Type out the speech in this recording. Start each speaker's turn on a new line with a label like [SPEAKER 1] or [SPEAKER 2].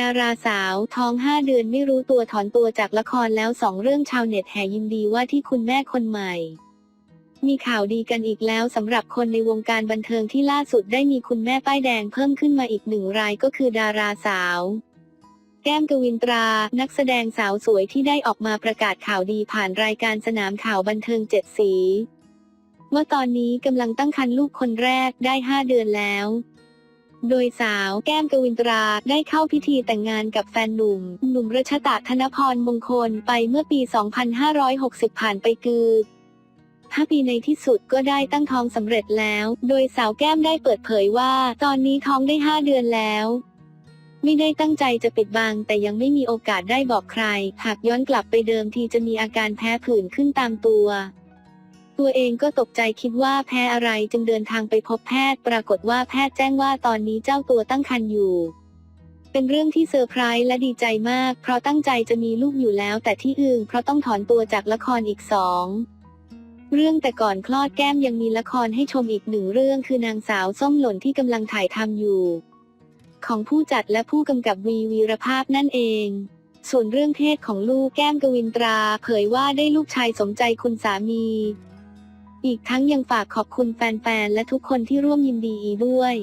[SPEAKER 1] ดาราสาวท้อง 5 เดือนไม่รู้ตัวถอนตัวจากละครแล้วสองเรื่องชาวเน็ตแห่ยินดีว่าที่คุณแม่คนใหม่ มีข่าวดีกันอีกแล้วสำหรับคนในวงการบันเทิงที่ล่าสุดได้มีคุณแม่ป้ายแดงเพิ่มขึ้นมาอีกหนึ่งรายก็คือดาราสาว แก้มกวินตรา นักแสดงสาวสวยที่ได้ออกมาประกาศข่าวดีผ่านรายการสนามข่าวบันเทิงเจ็ดสีว่าตอนนี้กำลังตั้งครรภ์ลูกคนแรกได้ 5 เดือนแล้ว โดยสาวแก้มกวินตราได้เข้าพิธีแต่งงานกับแฟนหนุ่ม หนุ่มรัชตะธนพรมงคลไปเมื่อปี 2560 ผ่านไปคือ5ปีในที่สุดก็ได้ตั้งท้องสำเร็จแล้ว โดยสาวแก้มได้เปิดเผยว่า ตอนนี้ท้องได้5เดือนแล้วไม่ได้ตั้งใจจะปิดบังแต่ยังไม่มีโอกาสได้บอกใคร หากย้อนกลับไปเดิมทีจะมีอาการแพ้ผื่นขึ้นตามตัว ตัวเองก็ตกใจคิดว่าแพ้อะไรจึงเดินทางไปพบแพทย์ ปรากฏว่าแพทย์แจ้งว่าตอนนี้เจ้าตัวตั้งครรภ์อยู่ เป็นเรื่องที่เซอร์ไพรส์และดีใจมาก เพราะตั้งใจจะมีลูกอยู่แล้ว แต่ที่อึงเพราะต้องถอนตัวจากละครอีกสองเรื่องแต่ก่อนคลอดแก้มยังมีละครให้ชมอีกหนึ่งเรื่องคือนางสาวส้มหล่นที่กำลังถ่ายทำอยู่ ของผู้จัดและผู้กำกับวีวีรภาพนั่นเอง ส่วนเรื่องเพศของลูกแก้มกวินตรา เผยว่าได้ลูกชายสมใจคุณสามี อีกทั้งยังฝากขอบคุณแฟนๆ และทุกคนที่ร่วมยินดีอีด้วย